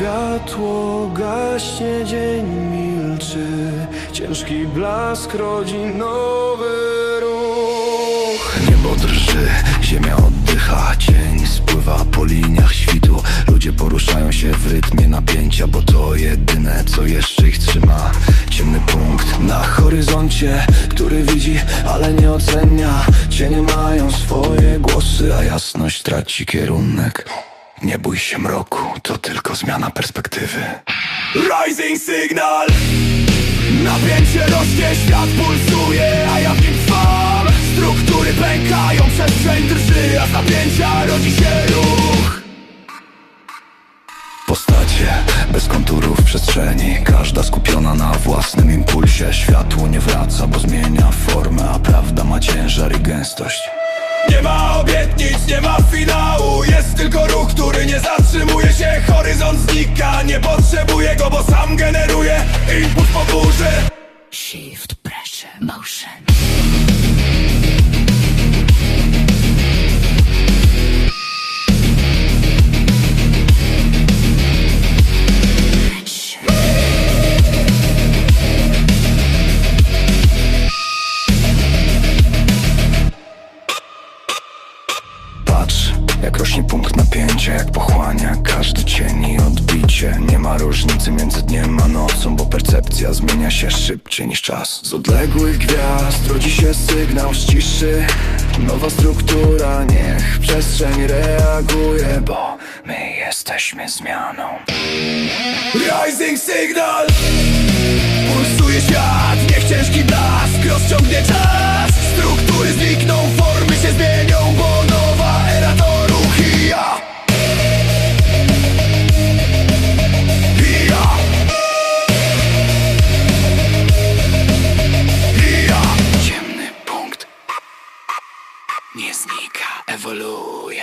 światło gaśnie, dzień milczy Ciężki blask rodzi nowy ruch. Niebo drży, ziemia oddycha Cień spływa po liniach świtu Ludzie poruszają się w rytmie napięcia Bo to jedyne, co jeszcze ich trzyma. Ciemny punkt na horyzoncie Który widzi, ale nie ocenia. Cienie mają swoje głosy A jasność traci kierunek Nie bój się mroku, to tylko zmiana perspektywy. Rising Signal! Napięcie rośnie, świat pulsuje, a ja w nim trwam. Struktury pękają, przestrzeń drży, a z napięcia rodzi się ruch. Postacie bez konturów przestrzeni Każda skupiona na własnym impulsie. Światło nie wraca, bo zmienia formę A prawda ma ciężar i gęstość nie ma obietnic, nie ma finału. Jest tylko ruch, który nie zatrzymuje się. Horyzont znika, nie potrzebuję go, bo sam generuje Impuls po burzy Shift, pressure, motion. Jak rośnie punkt napięcia, jak pochłania każdy cień i odbicie. Nie ma różnicy między dniem a nocą, bo percepcja zmienia się szybciej niż czas. Z odległych gwiazd rodzi się sygnał z ciszy. Nowa struktura, niech przestrzeń reaguje, bo my jesteśmy zmianą. Rising Signal! Pulsuje świat, niech ciężki blask rozciągnie czas. technika ewoluuje.